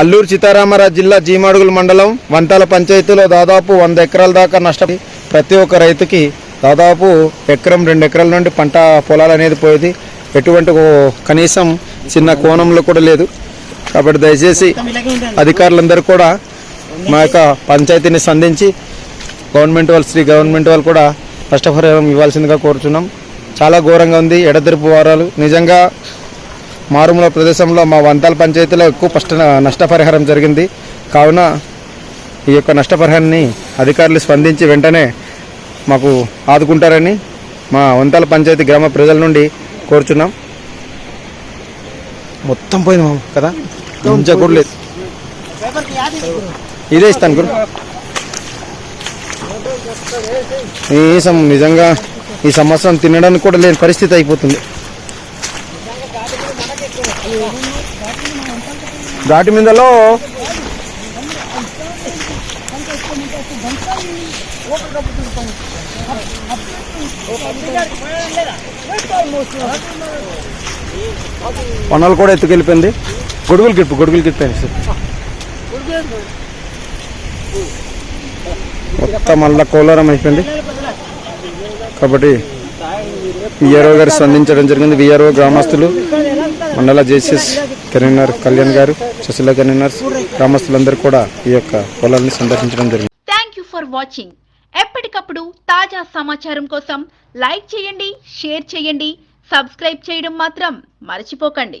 అల్లూరు సీతారామరాజు జిల్లా జీమాడుగుల మండలం వంటల పంచాయతీలో దాదాపు వంద ఎకరాల దాకా నష్టం. ప్రతి ఒక్క రైతుకి దాదాపు ఎకరం రెండు ఎకరాల నుండి పంట పొలాలు అనేది పోయేది. ఎటువంటి కనీసం చిన్న కోణంలో కూడా లేదు. కాబట్టి దయచేసి అధికారులందరూ కూడా మా యొక్క పంచాయతీని సంధించి గవర్నమెంట్ వాళ్ళు శ్రీ గవర్నమెంట్ వాళ్ళు కూడా నష్టపరిహారం ఇవ్వాల్సిందిగా కోరుచున్నాం. చాలా ఘోరంగా ఉంది. ఎడతెరుపు వారాలు. నిజంగా మారుమూల ప్రదేశంలో మా వంతాల పంచాయతీలో ఎక్కువ కష్ట నష్టపరిహారం జరిగింది. కావున ఈ యొక్క నష్టపరిహారాన్ని అధికారులు స్పందించి వెంటనే మాకు ఆదుకుంటారని మా వంతాల పంచాయతీ గ్రామ ప్రజల నుండి కోరుచున్నాం. మొత్తం పోయింది మామ కదా? ఇంచ కూడా లేదు. ఇదే ఇస్తాను గురు. ఈ నిజంగా ఈ సంవత్సరం తినడానికి కూడా లేని పరిస్థితి అయిపోతుంది. ఘాటి మీదలో. పనులు కూడా ఎత్తుకెళ్ళిపోయింది. గొడుగులు గిప్పు గొడుగులు గిప్పాను సార్. మొత్తం మళ్ళా కోలారం అయిపోయింది. కాబట్టి విఆర్ఓ గారు స్పందించడం జరిగింది. విఆర్ఓ గ్రామస్తులు మండల జేసీఎస్ కన్వీనర్ కళ్యాణ్ గారు సుశీల కన్వీనర్ గ్రామస్తులందరూ కూడా ఈ యొక్క పొలాన్ని సందర్శించడం జరిగింది. థ్యాంక్ యూ ఫర్ వాచింగ్ ఎప్పటికప్పుడు తాజా సమాచారం కోసం లైక్ చేయండి షేర్ చేయండి సబ్స్క్రైబ్ చేయడం మాత్రం మర్చిపోకండి.